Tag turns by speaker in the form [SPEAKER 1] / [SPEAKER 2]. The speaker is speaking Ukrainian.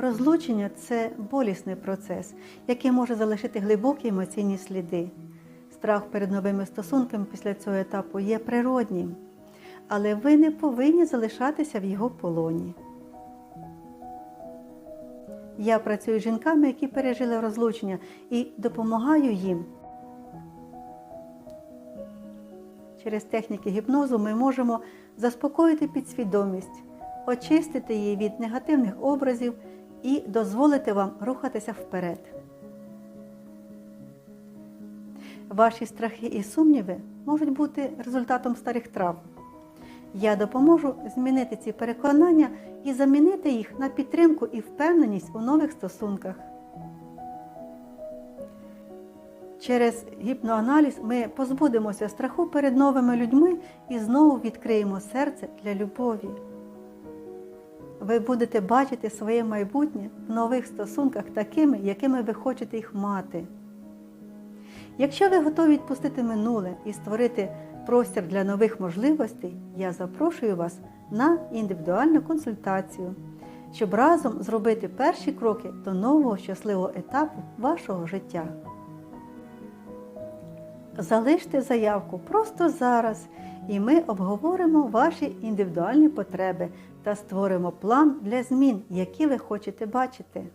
[SPEAKER 1] Розлучення це болісний процес, який може залишити глибокі емоційні сліди. Страх перед новими стосунками після цього етапу є природнім, але ви не повинні залишатися в його полоні. Я працюю з жінками, які пережили розлучення, і допомагаю їм. Через техніки гіпнозу ми можемо заспокоїти підсвідомість, очистити її від негативних образів і дозволити вам рухатися вперед. Ваші страхи і сумніви можуть бути результатом старих травм. Я допоможу змінити ці переконання і замінити їх на підтримку і впевненість у нових стосунках. Через гіпноаналіз ми позбудемося страху перед новими людьми і знову відкриємо серце для любові. Ви будете бачити своє майбутнє в нових стосунках такими, якими ви хочете їх мати. Якщо ви готові відпустити минуле і створити простір для нових можливостей, я запрошую вас на індивідуальну консультацію, щоб разом зробити перші кроки до нового щасливого етапу вашого життя. Залиште заявку просто зараз, і ми обговоримо ваші індивідуальні потреби та створимо план для змін, які ви хочете бачити.